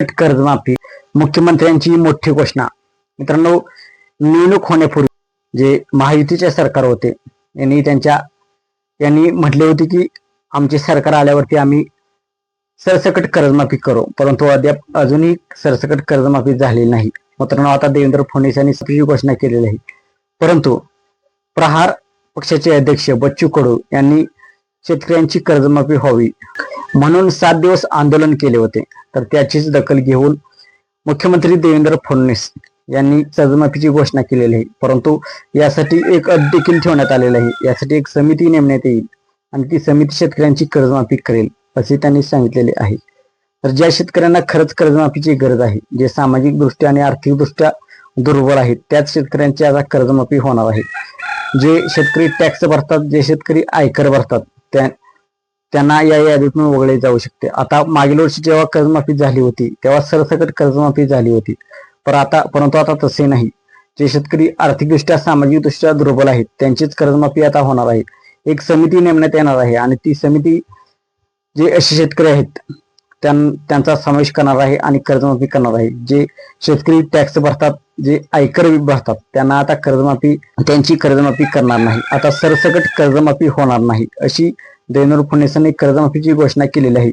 कर्जमाफी. मुख्यमंत्र्यांची मोठी घोषणा. मित्रांनो निवडणूक होण्यापूर्वी जे महायुतीचे सरकार होते यांनी त्यांच्या यांनी म्हटले होते की आमचे सरकार आल्यावरती आम्ही सरसकट कर्जमाफी करू. परंतु अद्याप अजूनही सरसकट कर्जमाफी झालेली नाही. मित्रांनो आता देवेंद्र फडणवीस यांनी ही घोषणा केलेली आहे. परंतु प्रहार पक्षाचे अध्यक्ष बच्चू कडू यांनी शेतकऱ्यांची कर्जमाफी व्हावी म्हणून सात दिवस आंदोलन केले होते. तर त्याचीच दखल घेऊन मुख्यमंत्री देवेंद्र फडणवीस यांनी कर्जमाफीची घोषणा केलेली आहे. परंतु यासाठी एक अट देखील ठेवण्यात आलेला आहे. यासाठी एक समिती नेमण्यात येईल आणि ती समिती शेतकऱ्यांची कर्जमाफी करेल असे त्यांनी सांगितलेले आहे. तर ज्या शेतकऱ्यांना खरंच कर्जमाफीची गरज आहे जे सामाजिक दृष्ट्या आणि आर्थिकदृष्ट्या दुर्बल आहेत त्याच शेतकऱ्यांची आता कर्जमाफी होणार आहे. जे शेतकरी टॅक्स भरतात जे शेतकरी आयकर भरतात त्या त्यांना या यादीतून वगळले जाऊ शकते. आता मागील वर्षी जेव्हा कर्जमाफी झाली होती तेव्हा सरसकट कर्जमाफी झाली होती. पर आता परंतु आता तसे नाही. जे शेतकरी आर्थिकदृष्ट्या सामाजिकदृष्ट्या दुर्बल आहेत त्यांचीच कर्जमाफी आता होणार आहे. एक समिती नेमण्यात येणार आहे आणि ती समिती जे असे शेतकरी आहेत त्यां त्यांचा समावेश करणार आहे आणि कर्जमाफी करणार आहे. जे शेतकरी टॅक्स भरतात जे आयकर भरतात त्यांना आता कर्जमाफी त्यांची कर्जमाफी करणार नाही. आता सरसकट कर्जमाफी होणार नाही अशी देवेंद्र फाउंडेशनने कर्जमाफीची घोषणा केलेली आहे.